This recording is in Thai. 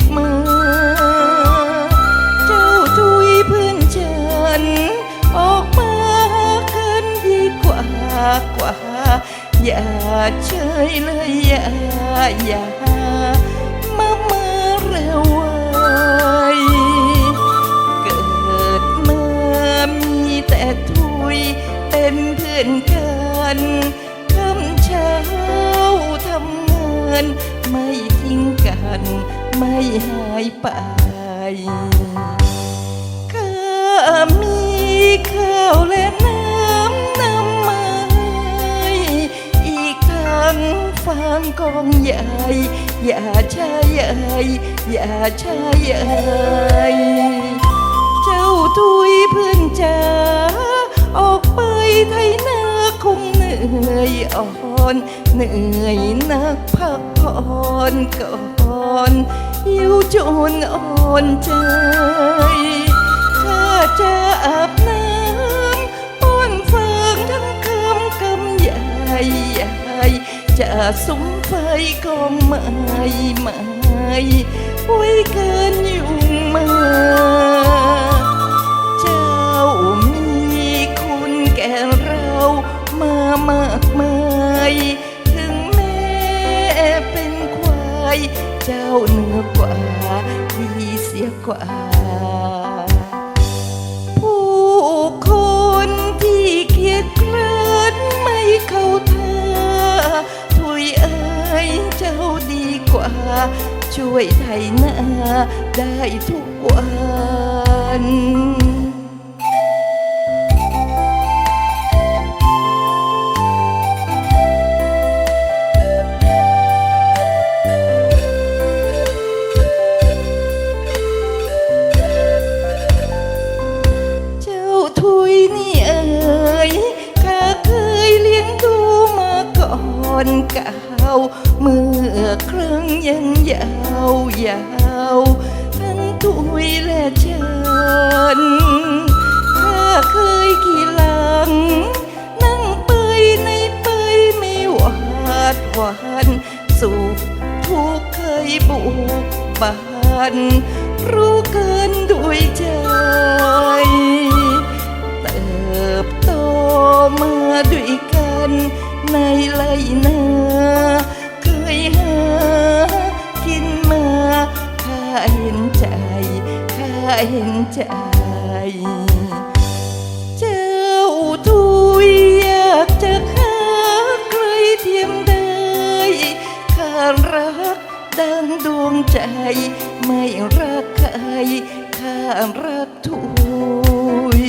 บมือ เจ้าทุยพื้นฉัน ออกมาขึ้นดีกว่ากว่า อย่าเฉยเลยอย่าอย่ามามาเร็วไวเกิดมามีแต่ทุยเป็นเพื่อนกันคำเช้าทำงานไม่ันไม่หายไปข้ามีข้าวและน้ำนำมาให้อีกทั้งฟางกองใหญ่อย่าใช้ใหญ่อย่าช้ใหญ่ ยอ่อนเหนื่อยนักพักผ่อนก่อนหิวจนอ่อนใจข้าจะอาบน้ำป้อนฟางทั้งคำคำใหญ่ใหญ่จะสุมไฟกองไม้ไม้ไว้เกินอยุ มากมายถึงแม้เป็นควาย เจ้าเหนือกว่าดีเสียกว่า ผู้คนที่เกียจคร้านไม่เข้าท่าถุยเอ้ยเจ้าดีกว่า ช่วยไทยนาได้ทุกวัน อนเก่าเมื่อครั้งยังยาวยาวทั้งทุยและเชิญข้าเคยขี่หลัง นั่งเปยในเปยไม่หวาดหวันสุขทุกข์เคยบุกบานรู้เกินด้วยใจเติบโตมาด้วยกันในไรน เห็นใจ เจ้าทุยอยากจะหาใครเทียมได้ข้ารักดังดวงใจ ไม่รักใครข้ารักทุย